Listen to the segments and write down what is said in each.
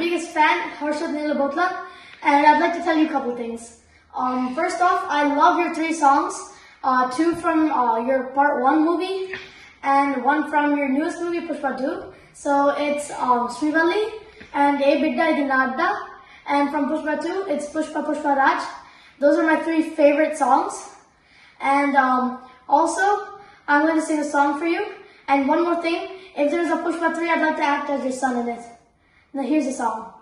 biggest fan, Harshad Nilabotla, and I'd like to tell you a couple things. Um, first off, I love your three songs. Uh, two from uh, your part one movie, and one from your newest movie, Pushpa 2. So it's um, Srivalli and A Bidda Idinadda. And from Pushpa 2, it's Pushpa Pushpa Raj. Those are my three favorite songs. And um, also, I'm going to sing a song for you. And one more thing, if there's a push 3, I'd like to act as your son in it. Now here's the song.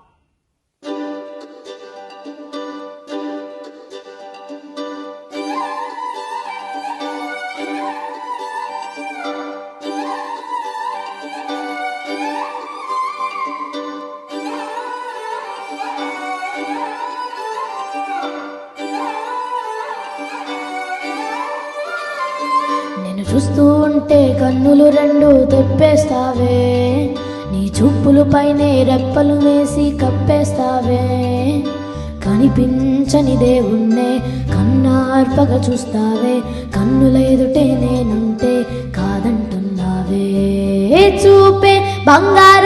చూస్తూ ఉంటే కన్నులు రెండు తెప్పేస్తావే. నీ చూపులు పైనే రెప్పలు వేసి కప్పేస్తావే. కనిపించని దేవుణ్ణే కన్నార్పగా చూస్తావే. కన్నుల ఎదుటే నేనుంటే కాదంటున్నావే. చూపే బంగారు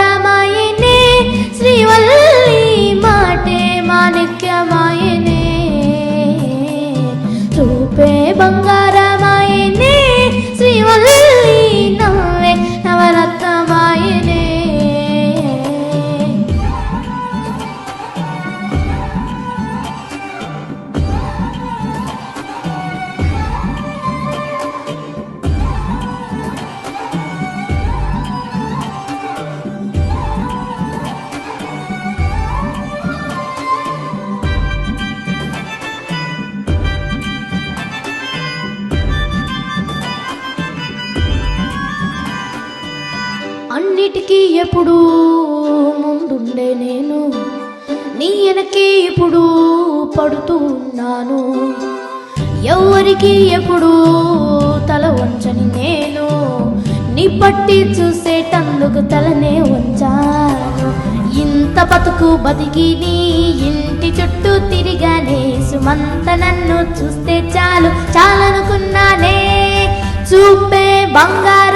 అన్నిటికీ ఎప్పుడు ముందుండే నేను. నీ వెనకే ఇప్పుడు పడుతూ ఉన్నాను. ఎవరికి ఎప్పుడు తల వంచని నేను. నీ పట్టి చూసేటందుకు తలనే వంచాను. ఇంత బతుకు బతికి నీ ఇంటి చుట్టూ తిరిగానే. సుమంత నన్ను చూస్తే చాలు చాలనుకున్నానే. చూపే బంగారు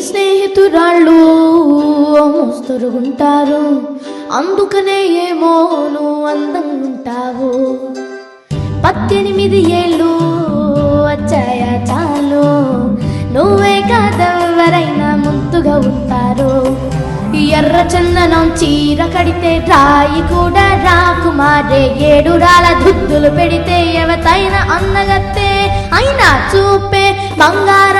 స్నేహితురాళ్ళు మోస్తరుగుంటారు అందుకనే ఏమో నువ్వు అందంగుంటావు. పద్దెనిమిది ఏళ్ళు వచ్చాయా చాలు. నువ్వే కాదెవరైనా ముందుగా ఉంటారు. ఎర్ర చందనం చీర కడితే రాయి కూడా రాకుమారే ఏడు రాల దుద్దులు పెడితే ఎవతైనా అందగత్తే. అయినా చూపే బంగారం